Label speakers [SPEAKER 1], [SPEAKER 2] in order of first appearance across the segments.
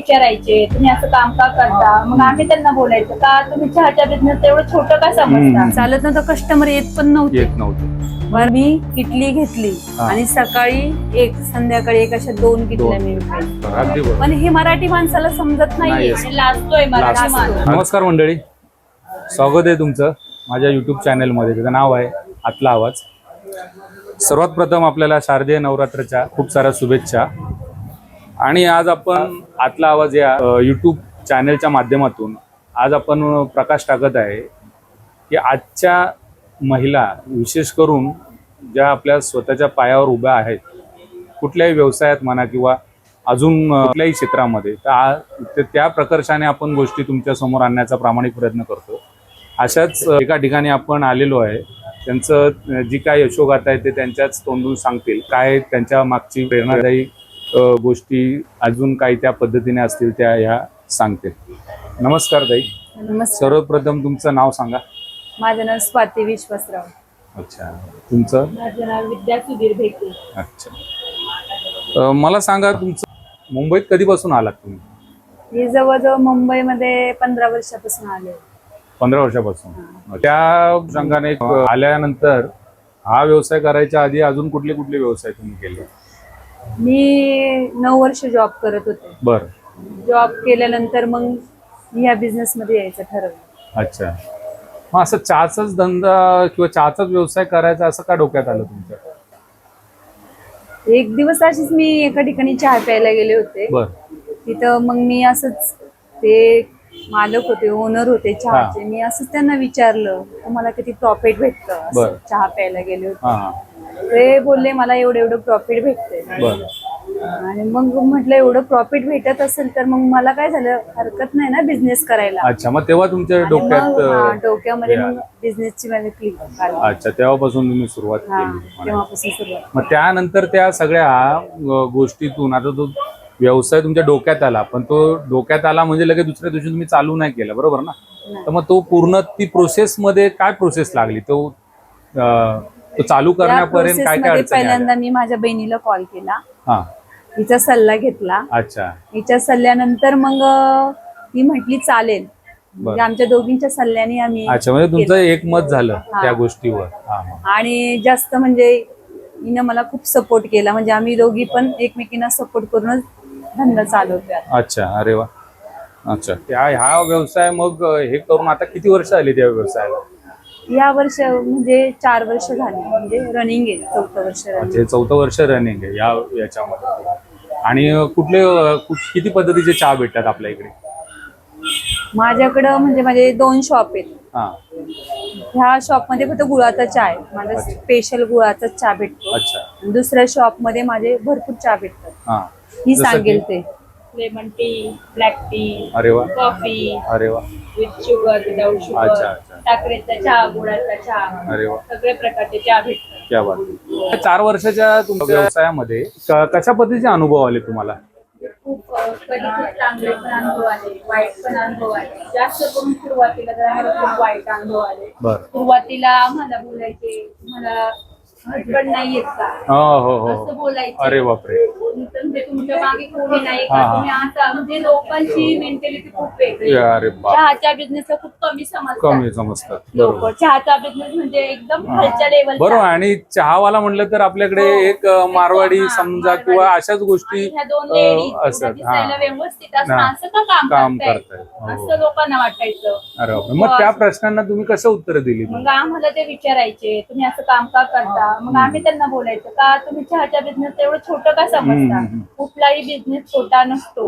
[SPEAKER 1] विचारायचे तुम्ही असं काम का करता? मग आम्ही त्यांना बोलायचं का तुम्ही चहाच्या बिझनेस एवढं छोटं का समजता?
[SPEAKER 2] हम्म.
[SPEAKER 3] चालत नव्हतं कस्टमर येत पण नव्हते.
[SPEAKER 2] येत नव्हतं.
[SPEAKER 3] बरं मी किटली घेतली
[SPEAKER 2] हा.
[SPEAKER 3] आणि सकाळी एक संध्याकाळी एक अशा दोन किटल्या
[SPEAKER 2] दोन.
[SPEAKER 3] मी विकायची
[SPEAKER 2] बरं, अगदी बरोबर.
[SPEAKER 3] पण हे मराठी माणसाला समजत
[SPEAKER 2] नाही
[SPEAKER 3] नाहीये.
[SPEAKER 1] आणि लाजतोय मराठी. माणूस.
[SPEAKER 2] नमस्कार मंडळी. स्वागत आहे तुमचं माझ्या युट्यूब चॅनलमध्ये त्याचं नाव आहे आतला आवाज. सर्वात प्रथम आपल्याला शारदीय नवरात्रच्या खूप साऱ्या शुभेच्छा. आणि आज आपण आतला आवाज या युट्यूब चॅनलच्या माध्यमातून आज आपण प्रकाश टाकत आहे की आजच्या महिला विशेष करून ज्या आपल्या स्वतःच्या पायावर उभ्या आहेत कुठल्याही व्यवसायात म्हणा किंवा अजून कुठल्याही क्षेत्रामध्ये तर ते- त्या प्रकर्षाने आपण गोष्टी तुमच्यासमोर आणण्याचा प्रामाणिक प्रयत्न करतो. अशाच एका ठिकाणी आपण आलेलो आहे. त्यांचं जी काय यशोगाथा आहे ते त्यांच्याच तोंडून सांगतील. काय त्यांच्या मागची प्रेरणादायी गोष्टी अजून काही त्या पद्धतीने असतील त्या ह्या सांगतील नमस्कार ताई.
[SPEAKER 3] नमस्कार.
[SPEAKER 2] सर्वप्रथम तुमचं नाव सांगा.
[SPEAKER 3] माझं नाव स्वाती विश्वासराव.
[SPEAKER 2] अच्छा. तुमचं?
[SPEAKER 1] माझं नाव विद्या सुधीर भेटे
[SPEAKER 2] अच्छा. अ, मला सांगा तुमचं मुंबईत कधीपासून आलात तुम्ही?
[SPEAKER 3] मी जवळजवळ मुंबईमध्ये पंधरा वर्षापासून आले.
[SPEAKER 2] पंधरा वर्षापासून. त्या संघाने आल्यानंतर हा व्यवसाय करायच्या आधी अजून कुठले कुठले व्यवसाय तुम्ही केले?
[SPEAKER 3] मी नऊ वर्ष जॉब करत होते.
[SPEAKER 2] बर.
[SPEAKER 3] जॉब केल्यानंतर मग मी ह्या बिझनेस मध्ये यायचं ठरवलं.
[SPEAKER 2] अच्छा. मग असं चहाचाच धंदा किंवा चहाचाच व्यवसाय करायचा असं का डोक्यात आलं तुमच्या?
[SPEAKER 3] एक दिवस अशीच मी एका ठिकाणी चहा प्यायला गेले होते.
[SPEAKER 2] बर.
[SPEAKER 3] तिथं मग मी असंच ते मालक होते ओनर होते चहाचे. मी असंच त्यांना विचारलं तुम्हाला किती प्रॉफिट भेटतं? असं
[SPEAKER 2] बरं.
[SPEAKER 3] चहा प्यायला गेले होते.
[SPEAKER 2] हा हा.
[SPEAKER 3] ते बोलले मला एवढं एवढं प्रॉफिट भेटतंय.
[SPEAKER 2] बर.
[SPEAKER 3] आणि मग म्हटलं एवढं प्रॉफिट भेटत असेल तर मग मला काय झालं? हरकत नाही ना बिझनेस करायला.
[SPEAKER 2] अच्छा मग तेव्हा तुमच्या
[SPEAKER 3] आणि
[SPEAKER 2] डोक्यात
[SPEAKER 3] मग, हा, डोक्यामध्ये मग. बिझनेसची माझी क्लिक आली.
[SPEAKER 2] अच्छा तेव्हापासून तुम्ही सुरुवात
[SPEAKER 3] हा
[SPEAKER 2] केली.
[SPEAKER 3] तेव्हापासून सुरुवात
[SPEAKER 2] मग त्यानंतर त्या सगळ्या अ, गोष्टीतून आता तो व्यवसाय तुमच्या डोक्यात आला पण तो डोक्यात आला म्हणजे लगेच दुसऱ्या दिवशी तुम्ही चालू नाही केला बरोबर ना?
[SPEAKER 3] नाही.
[SPEAKER 2] तर मग तो पूर्ण ती प्रोसेस मध्ये काय प्रोसेस लागली? तो अ, तो चालू करण्यापर्यंत काय काय
[SPEAKER 3] पहिल्यांदा? मी माझ्या बहिणीला कॉल. केला तिचा सल्ला घेतला.
[SPEAKER 2] अच्छा.
[SPEAKER 3] तिच्या सल्ल्यानंतर मग ती म्हटली चालेल. म्हणजे आमच्या दोघींच्या सल्ल्याने आम्ही
[SPEAKER 2] अच्छा म्हणजे तुमचं एकमत झालं
[SPEAKER 3] हा.
[SPEAKER 2] त्या गोष्टीवर.
[SPEAKER 3] आणि जास्त म्हणजे हिनं मला खूप सपोर्ट केला. म्हणजे आम्ही दोघी पण एकमेकींना सपोर्ट करूनच धंदा चालवतोय.
[SPEAKER 2] अच्छा अरे वा. अच्छा. त्या ह्या व्यवसाय मग हे करून आता किती वर्ष आली त्या व्यवसायाला?
[SPEAKER 3] या वर्ष म्हणजे चार वर्ष झाली म्हणजे रनिंग आहे चौथं वर्ष रनिंग
[SPEAKER 2] म्हणजे चौथं वर्ष रनिंग आहे या याच्यामध्ये. आणि कुठले किती पद्धतीचे चहा भेटतात आपल्या इकडे?
[SPEAKER 3] माझ्याकडं म्हणजे माझे दोन शॉप आहेत.
[SPEAKER 2] हा.
[SPEAKER 3] ह्या शॉपमध्ये फक्त गुळाचा चहा आहे. माझा स्पेशल गुळाचा चहा भेटतो.
[SPEAKER 2] अच्छा.
[SPEAKER 3] दुसऱ्या शॉपमध्ये माझे भरपूर चहा भेटतात.
[SPEAKER 2] हा.
[SPEAKER 3] ही
[SPEAKER 2] जसं
[SPEAKER 3] सांगेल? ते.
[SPEAKER 1] लेमन टी ब्लॅक टी
[SPEAKER 2] अरे वा.
[SPEAKER 1] कॉफी
[SPEAKER 2] अरे वा.
[SPEAKER 1] विथ शुगर विदाउट
[SPEAKER 2] अच्छा,
[SPEAKER 1] शुगर.
[SPEAKER 2] अच्छा.
[SPEAKER 1] साखरेचा चहा गुळाचा चहा.
[SPEAKER 2] अरे वा.
[SPEAKER 1] सगळे प्रकारचे चहा भेटतात.
[SPEAKER 2] क्या बात. आहे. चार वर्षाच्या तुमच्या व्यवसायामध्ये क- कशा पद्धतीचे अनुभव आले तुम्हाला?
[SPEAKER 1] खूप अ, कधी खूप चांगले पण अनुभव आले वाईट पण अनुभव आले. जास्त करून सुरुवातीला तर आम्हाला खूप वाईट अनुभव आले.
[SPEAKER 2] बर.
[SPEAKER 1] सुरुवातीला आम्हाला बोलायचे मला नाही येत का?
[SPEAKER 2] हो हो हो
[SPEAKER 1] असं
[SPEAKER 2] हो.
[SPEAKER 1] बोलायचे.
[SPEAKER 2] अरे बापरे.
[SPEAKER 1] म्हणजे तुमच्या मागे कोणी नाही का
[SPEAKER 2] हा, हा.
[SPEAKER 1] तुम्ही आता म्हणजे लोकांची मेंटॅलिटी खूप वेगळी आहे.
[SPEAKER 2] अरे बाप
[SPEAKER 1] चहाच्या बिझनेस खूप कमी समजतात
[SPEAKER 2] कमी समजतात
[SPEAKER 1] लोक
[SPEAKER 2] बरोबर
[SPEAKER 1] चहाचा बिझनेस म्हणजे एकदम खालच्या लेवल
[SPEAKER 2] बरोबर आणि चहावाला म्हटलं तर आपल्याकडे
[SPEAKER 1] हो.
[SPEAKER 2] एक अ, मारवाडी
[SPEAKER 1] हा,
[SPEAKER 2] समजा
[SPEAKER 1] मारवाडी.
[SPEAKER 2] किंवा अशाच गोष्टी
[SPEAKER 1] ह्या दोन
[SPEAKER 2] अ,
[SPEAKER 1] लेडीज
[SPEAKER 2] असतात
[SPEAKER 1] दिसायला
[SPEAKER 2] हा
[SPEAKER 1] व्यवस्थित असणं
[SPEAKER 2] हा.
[SPEAKER 1] असं का काम करतायत.
[SPEAKER 2] हो.
[SPEAKER 1] असं लोकांना वाटायचं
[SPEAKER 2] अरे बापरे. मग त्या प्रश्नांना तुम्ही कसं उत्तर दिली
[SPEAKER 1] मग आम्हाला ते विचारायचे तुम्ही असं काम का करता मग आम्ही त्यांना बोलायचं का तुम्ही चहाच्या बिझनेस एवढं छोटं का समजता
[SPEAKER 2] हम्म, हम्म.
[SPEAKER 1] कुठलाही बिझनेस छोटा नसतो.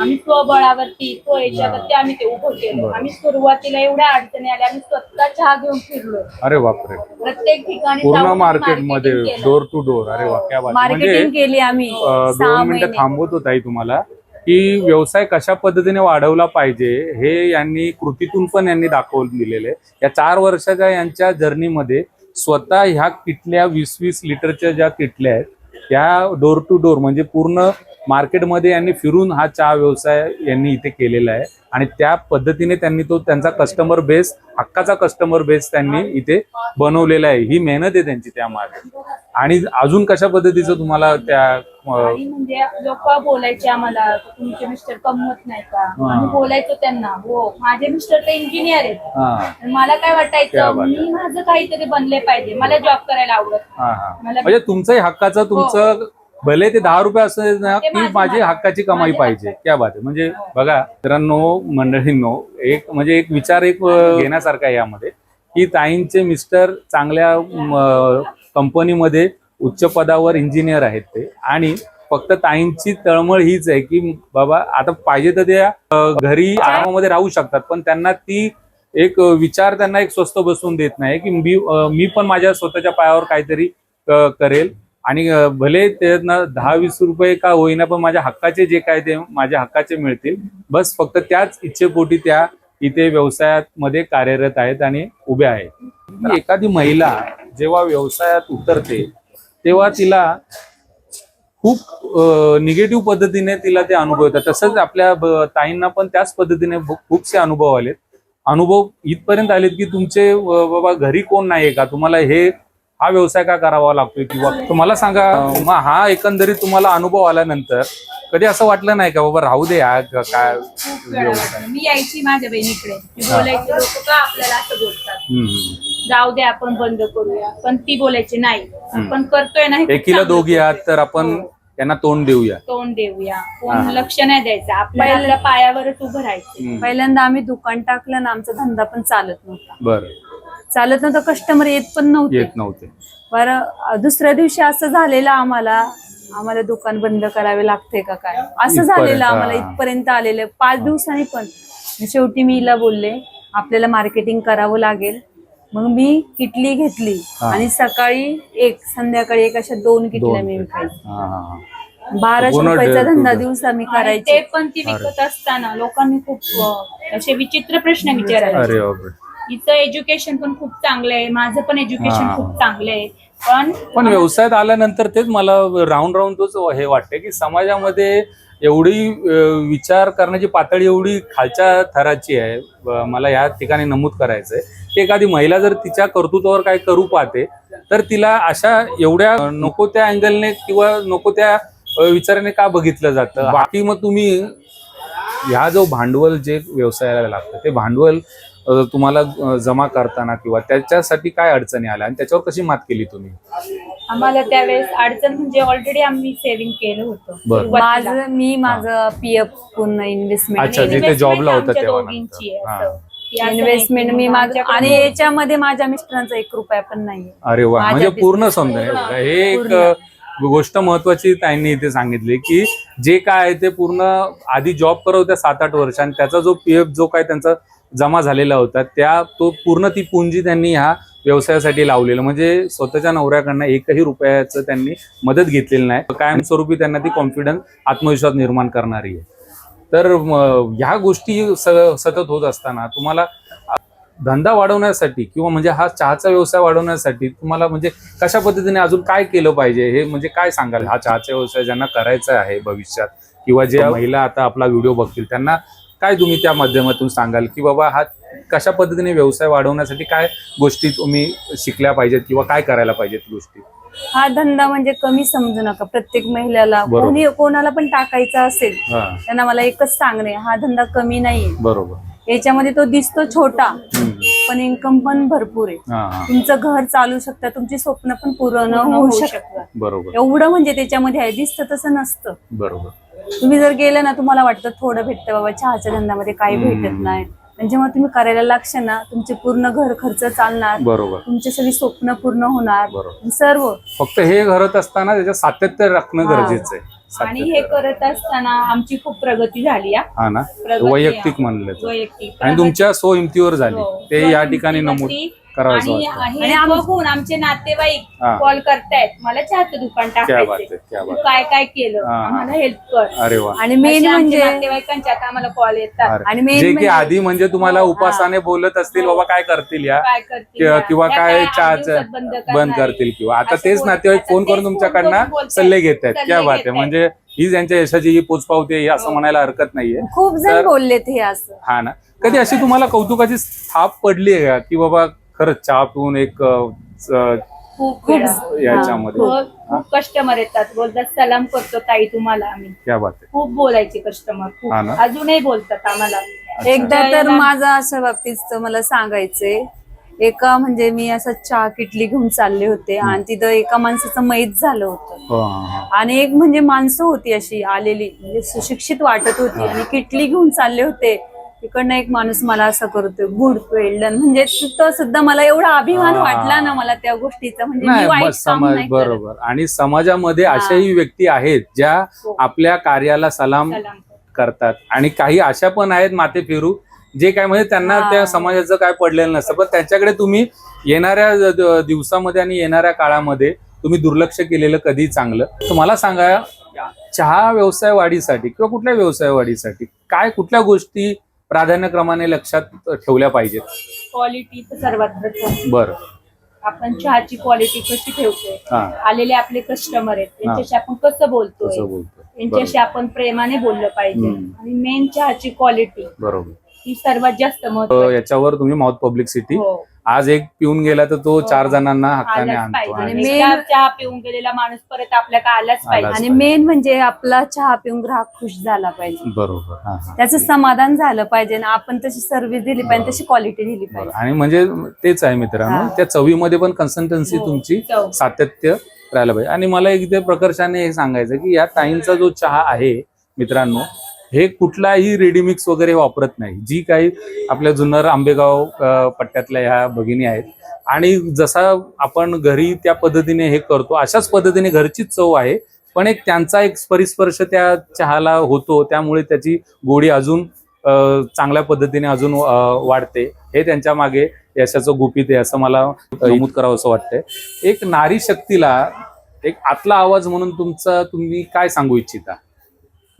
[SPEAKER 1] आम्ही स्वबळावरती स्व याच्यावरती आम्ही ते उभं केलं. आम्ही सुरुवातीला एवढ्या अडचणी आल्या आम्ही स्वतः चहा घेऊन फिरलो.
[SPEAKER 2] अरे बापरे.
[SPEAKER 1] प्रत्येक ठिकाणी
[SPEAKER 2] पूर्ण
[SPEAKER 1] जाऊन
[SPEAKER 2] मार्केटमध्ये
[SPEAKER 1] marketing केलं.
[SPEAKER 2] डोर टू डोर अरे वा क्या बात. म्हणजे
[SPEAKER 3] मार्केटिंग केली आम्ही.
[SPEAKER 2] अ,
[SPEAKER 3] सहा
[SPEAKER 2] दोन मिनिटं
[SPEAKER 3] महिने.
[SPEAKER 2] थांबवत होत आहे तुम्हाला की व्यवसाय कशा पद्धतीने वाढवला पाहिजे हे यांनी कृतीतून पण यांनी दाखवून दिलेले. आहे. या चार वर्षाच्या यांच्या जर्नीमध्ये स्वतः ह्या किटल्या वीस वीस लिटरच्या ज्या किटल्या आहेत या डोर टू डोर म्हणजे पूर्ण मार्केटमध्ये यांनी फिरून हा चहा व्यवसाय यांनी इथे केलेला आहे. आणि त्या पद्धतीने त्यांनी तो त्यांचा कस्टमर बेस हक्काचा कस्टमर बेस त्यांनी इथे बनवलेला आहे. ही मेहनत आहे त्यांची त्या मागे आणि अजून कशा पद्धतीचं तुम्हाला त्या
[SPEAKER 1] म्हणजे लोक बोलायचे आम्हाला तुमचे मिस्टर कमवत नाही का. आम्ही बोलायचो त्यांना हो माझे मिस्टर तर इंजिनियर आहेत.
[SPEAKER 2] हा.
[SPEAKER 1] मला काय वाटायचं मी माझं काहीतरी बनले पाहिजे मला जॉब करायला आवडत मला-
[SPEAKER 2] म्हणजे तुमचंही हक्काचं तुमचं भले ते दहा रुपये असं ना की
[SPEAKER 1] माझे-
[SPEAKER 2] हक्काची कमाई पाहिजे. क्या बात म्हणजे बघा मित्रांनो मंडळींनो एक म्हणजे एक विचार एक घेण्यासारखा आहे यामध्ये की ताईंचे मिस्टर चांगल्या कंपनीमध्ये उच्च पदावर इंजिनियर आहेत ते. आणि फक्त ताईंची तळमळ हीच आहे की बाबा आता पाहिजे तर ते घरी आरामामध्ये राहू शकतात पण त्यांना ती एक विचार त्यांना एक स्वस्त बसून देत नाही की मी मी पण माझ्या स्वतःच्या पायावर काहीतरी करेल. आणि भले त्यांना दहा वीस रुपये का होईना पण माझ्या हक्काचे जे काय ते माझ्या हक्काचे मिळतील. बस फक्त त्याच इच्छेपोटी त्या इथे व्यवसायात मध्ये कार्यरत आहेत आणि उभ्या आहेत. एखादी महिला जेव्हा व्यवसायात उतरते तेव्हा तिला खूप निगेटिव्ह पद्धतीने तिला ते अनुभव येतात तसंच आपल्या ताईंना पण त्याच पद्धतीने खूपसे अनुभव आलेत. अनुभव इथपर्यंत आलेत की तुमचे बाबा घरी कोण नाहीये का? तुम्हाला हे हा व्यवसाय का करावा लागतोय? किंवा तर मला सांगा मग हा एकंदरीत तुम्हाला अनुभव आल्यानंतर कधी असं वाटलं नाही का बाबा राहू दे हा काय
[SPEAKER 1] खूप वेळा
[SPEAKER 2] व्यवसाय?
[SPEAKER 1] वाटलं. मी यायची माझ्या बहिणीकडे. मी बोलायचे लोक का आपल्याला असं बोलतात?
[SPEAKER 2] हम्म, हम्म.
[SPEAKER 1] जाऊ दे आपण बंद करूया. पण ती बोलायची नाही आपण करतोय ना हे खूप
[SPEAKER 2] एकीला
[SPEAKER 1] चांगलं
[SPEAKER 2] दोघी आहात
[SPEAKER 1] करतोय.
[SPEAKER 2] तर आपण
[SPEAKER 1] हो.
[SPEAKER 2] त्यांना तोंड देऊया.
[SPEAKER 1] तोंड देऊया.
[SPEAKER 2] हा.
[SPEAKER 1] कोण लक्ष नाही द्यायचं. आपल्या
[SPEAKER 3] पहिलं-
[SPEAKER 1] आपल्या पायावरच उभं राहायचं.
[SPEAKER 2] हम्म.
[SPEAKER 3] पहिल्यांदा आम्ही दुकान टाकलं ना आमचा धंदा पण चालत नव्हता.
[SPEAKER 2] बरं.
[SPEAKER 3] चालत नव्हतं कस्टमर येत पण नव्हते.
[SPEAKER 2] येत नव्हते.
[SPEAKER 3] बरं दुसऱ्या दिवशी असं झालेलं आम्हाला आम्हाला दुकान बंद करावे लागते का काय? असं
[SPEAKER 2] इथपर्यंत,
[SPEAKER 3] झालेलं आम्हाला
[SPEAKER 2] हा.
[SPEAKER 3] इथपर्यंत आलेलं पाच दिवसांनी पण. शेवटी मी हिला बोलले आपल्याला मार्केटिंग करावं लागेल. मग मी किटली घेतली.
[SPEAKER 2] हा.
[SPEAKER 3] आणि सकाळी एक संध्याकाळी एक अशा दोन किटल्या मी विकायची.
[SPEAKER 2] हा, हा, हा.
[SPEAKER 3] बाराशे
[SPEAKER 2] पूर्ण
[SPEAKER 3] रुपयाचा
[SPEAKER 2] डे-
[SPEAKER 3] धंदा. दिवसा मी
[SPEAKER 1] आणि
[SPEAKER 3] करायची.
[SPEAKER 1] पण ती विकत असताना लोकांनी खूप अं, असे विचित्र प्रश्न विचारायचे.
[SPEAKER 2] अरे बापरे.
[SPEAKER 1] हिचं एज्युकेशन पण खूप चांगलं आहे माझं पण एज्युकेशन
[SPEAKER 2] हा.
[SPEAKER 1] खूप चांगलं आहे. पण
[SPEAKER 2] पण व्यवसायात आल्यानंतर तेच मला राहून राहून तोच हे वाटते की समाजामध्ये एवढी अं, विचार करण्याची पातळी एवढी खालच्या थराची आहे. ब- मला या ठिकाणी नमूद करायचंय. की एखादी महिला जर तिच्या कर्तृत्वावर काय करू पाहते तर तिला अशा एवढ्या अं, नको त्या अँगलने किंवा नको त्या अं, विचाराने का बघितलं जातं? बाकी मग तुम्ही ह्या जो भांडवल जे व्यवसायाला लागतं ते भांडवल तुम्हाला जमा करताना किंवा त्याच्यासाठी काय अडचणी आल्या आणि त्याच्यावर कशी मात केली तुम्ही?
[SPEAKER 1] आम्हाला त्यावेळेस अडचण म्हणजे ऑलरेडी आम्ही सेव्हिंग केलं होतं.
[SPEAKER 3] माझं मी माझं पीएफ पूर्ण इन्व्हेस्टमेंट
[SPEAKER 2] अच्छा, जिथे जॉबला होता तेव्हा
[SPEAKER 1] नाही
[SPEAKER 3] इन्व्हेस्टमेंट मी
[SPEAKER 1] मग
[SPEAKER 3] माझं
[SPEAKER 1] आमच्याकडे
[SPEAKER 3] आणि
[SPEAKER 1] नाही.
[SPEAKER 3] याच्यामध्ये माझ्या मिस्टरांचा एक रुपया पण नाहीये.
[SPEAKER 2] अरे वा
[SPEAKER 3] माझ्या
[SPEAKER 2] म्हणजे पूर्ण समजा. हे एक गोष्ट महत्वाची त्यांनी इथे सांगितली की जे काय आहे ते पूर्ण आधी जॉब करत होत्या सात आठ वर्ष आणि त्याचा जो पीएफ जो काय त्यांचा जमा झालेला होता त्या तो पूर्ण ती पुंजी त्यांनी ह्या व्यवसायासाठी लावलेलं. म्हणजे स्वतःच्या नवऱ्याकडनं एकही रुपयाचं त्यांनी मदत घेतलेली नाही. कायमस्वरूपी त्यांना ती कॉन्फिडन्स आत्मविश्वास निर्माण करणारी आहे. तर ह्या गोष्टी स- सतत होत असताना तुम्हाला धंदा वाढवण्यासाठी किंवा म्हणजे हा चहाचा व्यवसाय वाढवण्यासाठी तुम्हाला म्हणजे कशा पद्धतीने अजून काय केलं पाहिजे? हे म्हणजे काय सांगाल? हा चहाचा व्यवसाय ज्यांना करायचा आहे भविष्यात किंवा ज्या महिला आता आपला व्हिडिओ बघतील त्यांना काय तुम्ही त्या माध्यमातून सांगाल? की बाबा हा कशा पद्धतीने व्यवसाय वाढवण्यासाठी काय गोष्टी तुम्ही शिकल्या पाहिजेत किंवा काय करायला पाहिजेत गोष्टी?
[SPEAKER 3] हा धंदा म्हणजे कमी समजू नका. प्रत्येक महिलेला. कोणी कोणाला पण टाकायचा असेल त्यांना मला एकच सांगणे हा धंदा कमी नाहीये.
[SPEAKER 2] बरोबर.
[SPEAKER 3] याच्यामध्ये तो दिसतो छोटा. पण इन्कम पण भरपूर आहे. तुमचं घर चालू शकतं तुमची स्वप्न पण पूर्ण
[SPEAKER 1] पूर्ण
[SPEAKER 3] होऊ शकतात.
[SPEAKER 2] बरोबर.
[SPEAKER 3] एवढं म्हणजे त्याच्यामध्ये आहे दिसतं तसं नसतं.
[SPEAKER 2] बरोबर.
[SPEAKER 3] तुम्ही जर गेलं ना तुम्हाला वाटतं थोडं भेटतं बाबा चहाच्या धंद्यामध्ये काही. भेटत नाही. आणि जेव्हा तुम्ही करायला लागशा ना तुमचे पूर्ण घर खर्च चालणार.
[SPEAKER 2] बरोबर.
[SPEAKER 3] तुमचे सगळी स्वप्न पूर्ण होणार.
[SPEAKER 2] बरोबर.
[SPEAKER 3] सर्व.
[SPEAKER 2] फक्त हे घरत असताना त्याच्यात सातत्य राखणं. गरजेचं आहे.
[SPEAKER 1] आणि हे करत असताना आमची खूप प्रगती झाली. हा
[SPEAKER 2] ना
[SPEAKER 1] प्रगती
[SPEAKER 2] वैयक्तिक. म्हणलं तर.
[SPEAKER 1] वैयक्तिक
[SPEAKER 2] आणि तुमच्या स्वहिमतीवर झाली
[SPEAKER 1] हो.
[SPEAKER 2] ते या ठिकाणी नमूद
[SPEAKER 1] आणि
[SPEAKER 2] वाटतं
[SPEAKER 1] हे
[SPEAKER 3] आणि आम-
[SPEAKER 1] बघून आमचे नातेवाईक
[SPEAKER 2] हा.
[SPEAKER 1] कॉल करतायत मला चहाचं दुकान
[SPEAKER 2] क्या बात आहे,
[SPEAKER 1] टाकायचे
[SPEAKER 2] क्या
[SPEAKER 1] तू काय काय केलं
[SPEAKER 2] हा.
[SPEAKER 1] आम्हाला हेल्प कर
[SPEAKER 2] अरे वा
[SPEAKER 3] आणि मेन
[SPEAKER 1] असे आमचे
[SPEAKER 3] म्हणजे
[SPEAKER 1] नातेवाईकांचे आता आम्हाला कॉल येतात
[SPEAKER 2] अरे.
[SPEAKER 3] आणि main
[SPEAKER 2] जे की
[SPEAKER 3] म्हणजे-
[SPEAKER 2] आधी म्हणजे तुम्हाला उपासाने बोलत असतील बाबा काय करतील या
[SPEAKER 1] काय करतील
[SPEAKER 2] किंवा
[SPEAKER 1] या?
[SPEAKER 2] किंवा
[SPEAKER 1] या
[SPEAKER 2] काय
[SPEAKER 1] आठ
[SPEAKER 2] चहाचं
[SPEAKER 1] दिवसात बंद
[SPEAKER 2] करतील. किंवा आता
[SPEAKER 1] असे
[SPEAKER 2] तेच. नातेवाईक
[SPEAKER 1] आता
[SPEAKER 2] फोन
[SPEAKER 1] तेच
[SPEAKER 2] करून तुमच्याकडनं
[SPEAKER 1] बोलतायत.
[SPEAKER 2] सल्ले घेत आहेत
[SPEAKER 1] सल्ले
[SPEAKER 2] क्या बात आहे
[SPEAKER 1] घेतायत.
[SPEAKER 2] म्हणजे ही ज्यांच्या यशाची ही पोचपावती आहे असं म्हणायला हरकत नाहीये
[SPEAKER 3] खूप जण
[SPEAKER 2] तर-
[SPEAKER 3] बोललेत हे असं
[SPEAKER 2] हा ना कधी अशी तुम्हाला कौतुकाची थाप पडली आहे का की बाबा खरंच चहा पिऊन एक च-
[SPEAKER 1] खूप.
[SPEAKER 2] याच्यामध्ये.
[SPEAKER 1] हो, खूप कस्टमर येतात. बोलतात सलाम करतो ताई तुम्हाला आम्ही.
[SPEAKER 2] क्या बात आहे.
[SPEAKER 1] खूप बोलायचे कस्टमर खूप.
[SPEAKER 2] हा ना?
[SPEAKER 1] अजूनही बोलतात आम्हाला.
[SPEAKER 3] एकदा तर माझं अशा बाबतीत मला सांगायचंय एका म्हणजे मी असं चहा किटली घेऊन चालले होते आणि तिथं एका माणसाचं मैत झालं होतं.
[SPEAKER 2] हो, हा, हा.
[SPEAKER 3] आणि एक म्हणजे माणसं होती अशी आलेली म्हणजे सुशिक्षित वाटत होती आणि किटली घेऊन चालले होते. तिकडनं एक माणूस मला असं करतोय गुड वेल्डन म्हणजे तो सुद्धा मला एवढा अभिमान. वाटला ना मला त्या गोष्टीचा म्हणजे मी
[SPEAKER 2] नाही
[SPEAKER 3] वाईट
[SPEAKER 2] बस
[SPEAKER 3] काम
[SPEAKER 2] समाज
[SPEAKER 3] नाही करत.
[SPEAKER 2] बरोबर आणि समाजामध्ये
[SPEAKER 3] हा.
[SPEAKER 2] अशाही व्यक्ती आहेत ज्या
[SPEAKER 1] हो.
[SPEAKER 2] आपल्या कार्याला सलाम
[SPEAKER 1] सलाम करतो.
[SPEAKER 2] करतात आणि काही अशा पण आहेत माते फिरू जे काय म्हणजे त्यांना
[SPEAKER 3] हा.
[SPEAKER 2] त्या समाजाचं काय पडलेलं नसतं पण त्यांच्याकडे तुम्ही येणाऱ्या दिवसामध्ये आणि येणाऱ्या काळामध्ये तुम्ही दुर्लक्ष केलेलं कधी चांगलं तर मला सांगा चहा व्यवसाय वाढीसाठी किंवा कुठल्या व्यवसाय वाढीसाठी काय कुठल्या गोष्टी प्राधान्यक्रमाने लक्षात ठेवल्या पाहिजेत.
[SPEAKER 1] क्वालिटी तर सर्वात प्रथम.
[SPEAKER 2] बरं.
[SPEAKER 1] आपण चहाची क्वालिटी कशी ठेवतोय?
[SPEAKER 2] हा.
[SPEAKER 1] आलेले आपले कस्टमर आहेत त्यांच्याशी आपण कसं बोलतोय?
[SPEAKER 2] तसं बोलतो
[SPEAKER 1] त्यांच्याशी आपण प्रेमाने बोललं पाहिजे.
[SPEAKER 2] हम्म.
[SPEAKER 1] आणि मेन चहाची क्वालिटी
[SPEAKER 2] बरोबर.
[SPEAKER 1] ही सर्वात जास्त
[SPEAKER 2] तर
[SPEAKER 1] महत्वाची
[SPEAKER 2] याच्यावर तुम्ही माउथ पब्लिसिटी
[SPEAKER 1] हो.
[SPEAKER 2] आज एक पिऊन गेला तर तो चार जणांना हक्काने
[SPEAKER 1] आलाच
[SPEAKER 2] आणतो.
[SPEAKER 1] पाहिजे
[SPEAKER 3] आणि
[SPEAKER 2] आणि
[SPEAKER 3] main-
[SPEAKER 1] एकदा चहा पिऊन गेलेला माणूस परत आपल्याकडे आलाच पाहिजे.
[SPEAKER 2] आलाच.
[SPEAKER 3] आणि मेन म्हणजे आपला चहा पिऊन ग्राहक खुश झाला पाहिजे.
[SPEAKER 2] बरोबर. हा हा.
[SPEAKER 3] त्याचं समाधान झालं पाहिजे आणि आपण तशी सर्व्हिस दिली पाहिजे तशी क्वालिटी दिली. पाहिजे.
[SPEAKER 2] आणि म्हणजे तेच आहे मित्रांनो
[SPEAKER 3] हा.
[SPEAKER 2] त्या चवीमध्ये पण कन्सल्टन्सी
[SPEAKER 1] हो,
[SPEAKER 2] तुमची
[SPEAKER 1] चव.
[SPEAKER 2] सातत्य राहायला पाहिजे. आणि मला एक प्रकर्षाने हे सांगायचं की या ताईंचा जो चहा आहे मित्रांनो हे कुठलाही रेडीमिक्स वगैरे वापरत नाही. जी काही आपल्या जुन्नर आंबेगाव पट्ट्यातल्या ह्या भगिनी आहेत आणि जसा आपण घरी त्या पद्धतीने हे करतो अशाच पद्धतीने घरचीच चव आहे. पण एक त्यांचा एक परिस्पर्श त्या चहाला होतो त्यामुळे त्याची गोडी अजून चांगल्या पद्धतीने अजून वाढते. हे त्यांच्या मागे यशाचं गुपित आहे असं मला नमूद करावं असं वाटतंय. एक नारी शक्तीला एक आतला आवाज म्हणून तुमचा तुम्ही काय सांगू इच्छिता?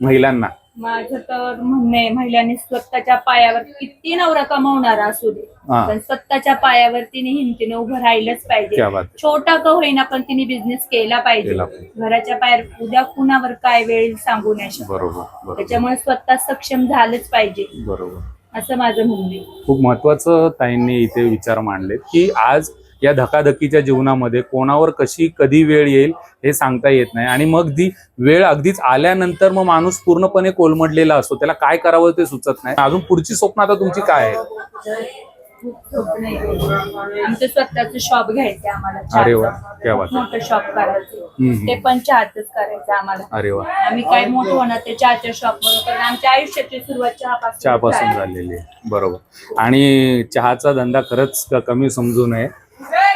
[SPEAKER 2] महिलांना.
[SPEAKER 1] माझं तर म्हणणं आहे महिलांनी स्वतःच्या पायावर किती नवरा कमावणारा असू दे.
[SPEAKER 2] हा.
[SPEAKER 1] पण स्वतःच्या पायावर तिने हिमतीने उभं राहिलंच पाहिजे.
[SPEAKER 2] क्या बात आहे.
[SPEAKER 1] छोटा का होईना पण तिने बिझनेस केला पाहिजे.
[SPEAKER 2] केला पाहिजे.
[SPEAKER 1] घराच्या बाहेर उद्या कुणावर काय वेळ सांगू नाही शकत.
[SPEAKER 2] बरोबर बरोबर.
[SPEAKER 1] त्याच्यामुळे स्वतः सक्षम झालंच पाहिजे.
[SPEAKER 2] बरोबर.
[SPEAKER 1] असं माझं म्हणणं आहे.
[SPEAKER 2] खूप महत्वाचं ताईंनी इथे विचार मांडले की आज या धकाधकीच्या जीवनामध्ये कोणावर कशी कधी वेळ येईल हे सांगता येत नाही. आणि मग ती वेळ अगदीच आल्यानंतर मग माणूस पूर्णपणे कोलमडलेला असतो. त्याला काय करावं ते सुचत नाही. अजून पुढची स्वप्न आता तुमची काय आहे?
[SPEAKER 1] खूप स्वप्न आहे. आमचं स्वतःच शॉप घ्यायचं आम्हाला.
[SPEAKER 2] अरे वा,
[SPEAKER 1] चहाचं.
[SPEAKER 2] क्या बात
[SPEAKER 1] खूप मोठं शॉप करायचं
[SPEAKER 2] हम्म.
[SPEAKER 1] ते पण चहाच करायचं आम्हाला.
[SPEAKER 2] अरे वा.
[SPEAKER 1] आम्ही काय मोठं होणार ते चहाच्या शॉपमध्ये कारण आमच्या आयुष्याची सुरुवात चहापासून
[SPEAKER 2] चहापासून
[SPEAKER 1] झाली.
[SPEAKER 2] झालेली आहे. बरोबर. आणि चहाचा धंदा खरंच कमी समजू नये.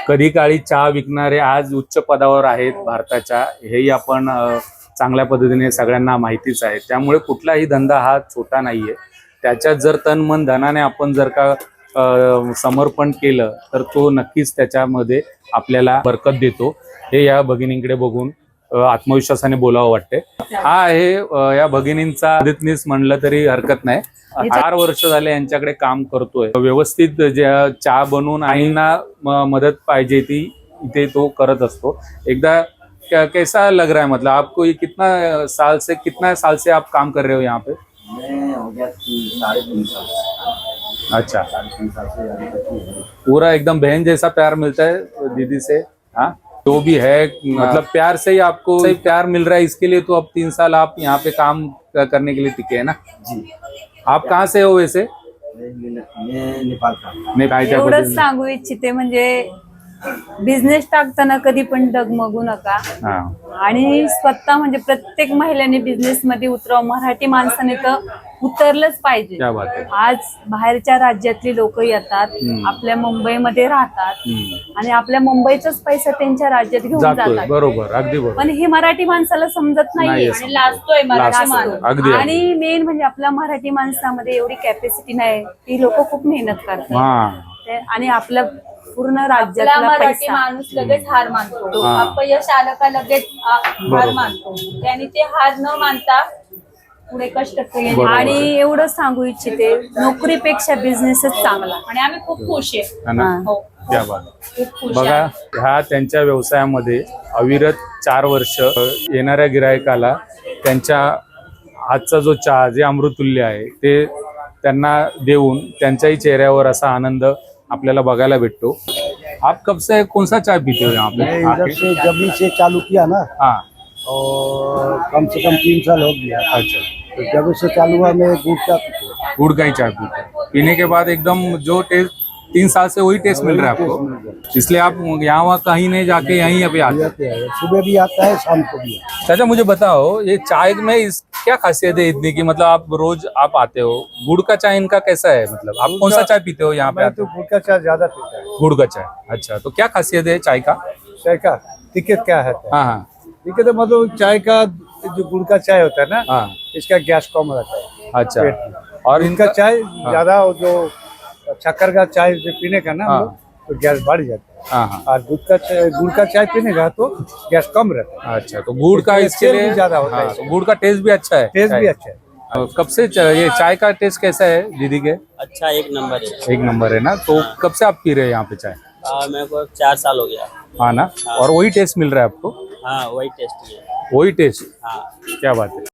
[SPEAKER 2] कधी काळी चहा विकणारे आज उच्च पदावर आहेत भारताच्या. हेही आपण चांगल्या पद्धतीने सगळ्यांना माहितीच आहे. त्यामुळे कुठलाही धंदा हा छोटा नाहीये. त्याच्यात जर तन मन धनाने आपण जर का समर्पण केलं तर तो नक्कीच त्याच्यामध्ये आपल्याला बरकत देतो. हे या भगिनींकडे बघून आत्मविश्वासाने बोलावं वाटते. हा आहे या भगिनींचा मदतनीस म्हणलं तरी हरकत नाही. चार वर्ष झाले यांच्याकडे काम करतोय. व्यवस्थित जे चहा बनवून आईंना मदत पाहिजे ती इथे तो करत असतो. एकदा कैसा लग रहा है मतलब? आपको ये कितना साल से कितना साल से आप काम कर रहे हो यहाँ पे?
[SPEAKER 4] मैं हो गया तीन- साढ़े तीन साल
[SPEAKER 2] अच्छा। पूरा एकदम बहन जैसा प्यार मिलता है दीदी से हाँ? जो भी है मतलब प्यार से ही आपको सही। प्यार मिल रहा है इसके लिए तो अब तीन साल आप यहाँ पे काम करने के लिए टिके है ना?
[SPEAKER 4] जी।
[SPEAKER 2] आप कहाँ से हो वैसे?
[SPEAKER 4] हूँ।
[SPEAKER 2] पद्धतीने-
[SPEAKER 3] सांगू इच्छिते म्हणजे बिझनेस टाकताना कधी पण डगमगू नका.
[SPEAKER 2] हा.
[SPEAKER 3] आणि स्वतः म्हणजे प्रत्येक महिलाने बिझनेस मध्ये उतरावं. मराठी माणसाने तर उतरलंच पाहिजे.
[SPEAKER 2] क्या बात आहे.
[SPEAKER 3] आज बाहेरच्या राज्यातली लोक येतात. आपल्या मुंबईमध्ये राहतात. आणि आपल्या मुंबईचाच पैसा त्यांच्या राज्यात घेऊन जातात.
[SPEAKER 2] बरोबर. अगदी बरोबर.
[SPEAKER 3] पण हे मराठी माणसाला समजत
[SPEAKER 2] नाही.
[SPEAKER 1] लाजतोय मराठी
[SPEAKER 3] आणि मेन म्हणजे आपल्या मराठी माणसामध्ये एवढी कॅपॅसिटी नाही. ती लोक खूप मेहनत करतात. आणि आपल्या पूर्ण
[SPEAKER 1] आपला
[SPEAKER 3] राज्यातला
[SPEAKER 1] मराठी
[SPEAKER 3] पैसा.
[SPEAKER 1] माणूस लगेच हार मानतो.
[SPEAKER 2] हा.
[SPEAKER 1] अपयश आलं का लगेच आ, हार
[SPEAKER 2] बरोबर.
[SPEAKER 1] मानतो. त्याने ते हार न मानता पुढे कष्ट केले.
[SPEAKER 2] बरोबर.
[SPEAKER 3] आणि एवढं सांगू इच्छिते नोकरीपेक्षा बिझनेसच चांगला.
[SPEAKER 1] आणि आम्ही खूप खुश आहे.
[SPEAKER 2] है ना?
[SPEAKER 3] हा.
[SPEAKER 1] हो
[SPEAKER 2] क्या बात.
[SPEAKER 1] खूप खुश
[SPEAKER 2] बघा
[SPEAKER 1] आहे.
[SPEAKER 2] ह्या त्यांच्या व्यवसायामध्ये अविरत चार वर्ष अ, येणाऱ्या गिरायकाला त्यांच्या हातचा जो चहा जे अमृतुल्य आहे ते त्यांना देऊन त्यांच्याही चेहऱ्यावर असा आनंद आपल्याला बघायला भेटो आप कब से कौन सा चाय पीते हो यहाँ
[SPEAKER 5] मैं
[SPEAKER 2] पे
[SPEAKER 5] इधर
[SPEAKER 2] आके?
[SPEAKER 5] से जब भी से चालू किया ना
[SPEAKER 2] हाँ।
[SPEAKER 5] और कम से कम तीन साल हो गया।
[SPEAKER 2] अच्छा।
[SPEAKER 5] तो जब से चालू हुआ मैं गुड़ का पीते हूँ।
[SPEAKER 2] गुड़ का ही चाय पीते हैं। पीने के बाद एकदम जो टेस्ट तीन साल से वही टेस्ट मिल रहा है आपको। इसलिए आप यहाँ वहाँ कहीं नहीं जाके यहीं अभी आते हैं।
[SPEAKER 5] सुबह भी आता है शाम को भी
[SPEAKER 2] चाचा मुझे बताओ ये चाय में इस क्या खासियत है इतनी की मतलब आप रोज आप आते हो? गुड़ का चाय इनका कैसा है मतलब? आप कौन सा चाय पीते हो यहाँ पे
[SPEAKER 5] तो
[SPEAKER 2] हो?
[SPEAKER 5] गुड़ का चाय ज़्यादा पीता है।
[SPEAKER 2] गुड़ का चाय। अच्छा तो क्या खासियत है चाय का?
[SPEAKER 5] चाय का टिकट क्या है?
[SPEAKER 2] हाँ हाँ।
[SPEAKER 5] टिकट मतलब चाय का जो गुड़ का चाय होता है ना
[SPEAKER 2] हाँ।
[SPEAKER 5] इसका गैस कम रहता है।
[SPEAKER 2] अच्छा। और
[SPEAKER 5] इनका
[SPEAKER 2] इनका
[SPEAKER 5] चाय ज़्यादा जो शक्कर का चाय जो पीने का ना
[SPEAKER 2] हाँ।
[SPEAKER 5] तो गैस बढ़ जाता है।
[SPEAKER 2] हाँ हाँ।
[SPEAKER 5] और दूध का गुड़ का चाय पीने का तो गैस कम रहता है।
[SPEAKER 2] अच्छा तो गुड़ का इसके लिए
[SPEAKER 5] ज़्यादा होता है
[SPEAKER 2] हाँ। तो गुड़ का टेस्ट भी अच्छा है
[SPEAKER 5] टेस्ट भी अच्छा है।
[SPEAKER 2] कब से ये चाय का टेस्ट कैसा है दीदी के?
[SPEAKER 6] अच्छा एक नंबर है।
[SPEAKER 2] एक नंबर है ना तो कब से आप पी रहे हैं यहाँ पे चाय?
[SPEAKER 6] आ, मेरे को चार साल हो गया।
[SPEAKER 2] हाँ ना? और वही टेस्ट मिल रहा है आपको?
[SPEAKER 6] हाँ वही टेस्ट है
[SPEAKER 2] वही टेस्ट
[SPEAKER 6] हाँ।
[SPEAKER 2] क्या बात है।